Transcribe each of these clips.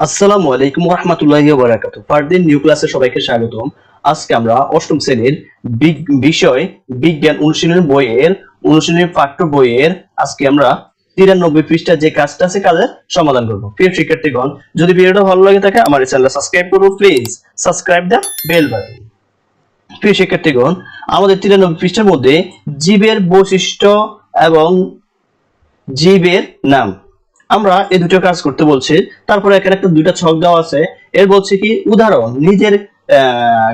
আসসালামু আলাইকুম রহমতুল্লাহি বারাকাতু ফারদিন নিউ ক্লাসে সবাইকে স্বাগতম। আজকে আমরা অষ্টম শ্রেণির বিষয় বিজ্ঞান অনুশীলনের বইয়ের অনুশীলনের পাঠ্য বইয়ের আজকে আমরা তিরানব্বই পৃষ্ঠা যে কাজটা আছে কাজের সমাধান করব। প্রিয় শিক্ষার্থীগণ, যদি ভিডিওটা ভালো লাগে থাকে, আমার চ্যানেল সাবস্ক্রাইব করব please subscribe the bell button প্রিয় শিক্ষার্থীগণ, আমাদের তিরানব্বই পৃষ্ঠার মধ্যে জীবের বৈশিষ্ট্য এবং জীবের নাম। আমরা এই দুটো কাজ করতে বলছি। তারপরে এখানে একটা দুইটা ছক দেওয়া আছে। এর বলছে কি উদাহরণ নিজের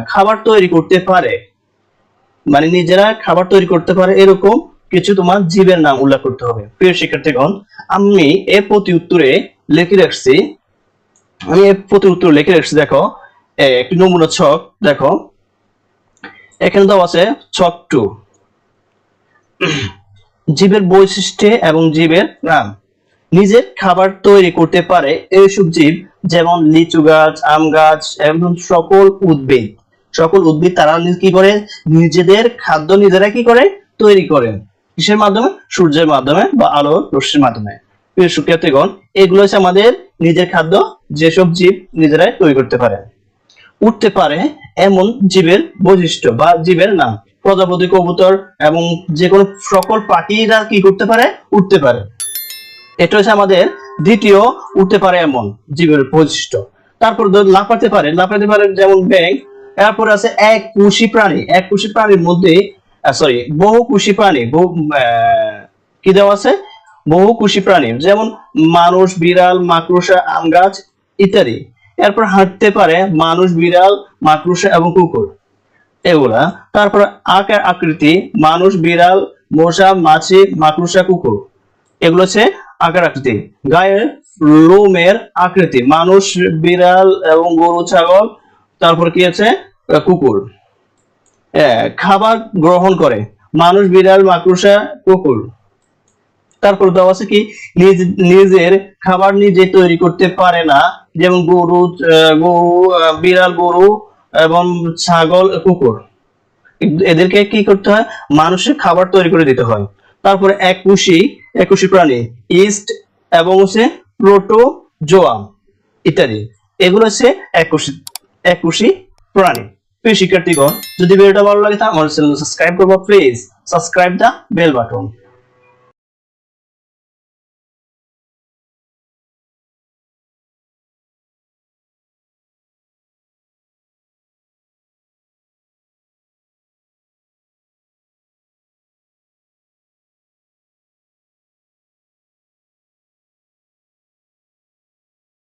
খাবার তৈরি করতে পারে। মানে নিজেরা খাবার তৈরি করতে পারে এরকম কিছু তোমার জীবের নাম উল্লেখ করতে হবে। প্রিয় শিক্ষার্থীগণ আমি এর প্রতি উত্তরে লিখে রাখছি। আমি এর প্রতি উত্তরে লিখে রাখছি দেখো এ, একটি নমুনা ছক দেখো। এখানে দেওয়া আছে ছক টু। জীবের বৈশিষ্ট্য এবং জীবের নাম। নিজের খাবার তৈরি করতে পারে এইসব জীব যেমন লিচু গাছ, আম গাছ, এবং সকল উদ্ভিদ। সকল উদ্ভিদ তারা কি করে? নিজেদের খাদ্য নিজেরা কি করে? তৈরি করেন। কিসের মাধ্যমে? সূর্যের মাধ্যমে বা আলোর রশ্মির মাধ্যমে। প্রিয় এগুলো হচ্ছে আমাদের নিজের খাদ্য যেসব জীব নিজেরাই তৈরি করতে পারে। উঠতে পারে এমন জীবের বৈশিষ্ট্য বা জীবের নাম। প্রজাপতি কবুতর এবং যে কোনো সকল পাখিরা কি করতে পারে? উঠতে পারে। এটা হচ্ছে আমাদের দ্বিতীয় উঠতে পারে এমন জীবের বৈশিষ্ট্য। তারপর লাফাতে পারে লাফাতে পারে যেমন ব্যাং এরপর আছে এক কুশি প্রাণী। এক কুশি প্রাণীর মধ্যে সরি বহু কুশি প্রাণী, বহু কি দেওয়া আছে? বহু কুশি প্রাণী, যেমন মানুষ, বিড়াল, মাকড়সা, আম গাছ ইত্যাদি। এরপর হাঁটতে পারে মানুষ, বিড়াল, মাকড়সা এবং কুকুর, এগুলা। তারপর আকার আকৃতি, মানুষ, বিড়াল, মশা, মাছি, মাকড়সা, কুকুর, এগুলো হচ্ছে আকৃতি গায়ের লোমের আকৃতি। মানুষ, বিড়াল এবং গরু, ছাগল, তারপর কি আছে? কুকুর। খাবার গ্রহণ করে। মানুষ, বিড়াল, মাকড়সা, কুকুর। তারপর দেওয়া আছে কি? নিজ- নিজের খাবার নিজে তৈরি করতে পারে না। যেমন গরু গরু বিড়াল, গরু এবং ছাগল, কুকুর। এদেরকে কি করতে হয়? মানুষের খাবার তৈরি করে দিতে হয়। তারপরে একুশি একুশি প্রাণী, ইস্ট এবং হচ্ছে প্রোটোজোয়া ইত্যাদি। এগুলো হচ্ছে একুশি একুশি প্রাণী। প্রিয় শিক্ষার্থীগণ, যদি ভিডিওটা ভালো লাগে তাহলে আমার চ্যানেল সাবস্ক্রাইব করব, please. Subscribe the bell button.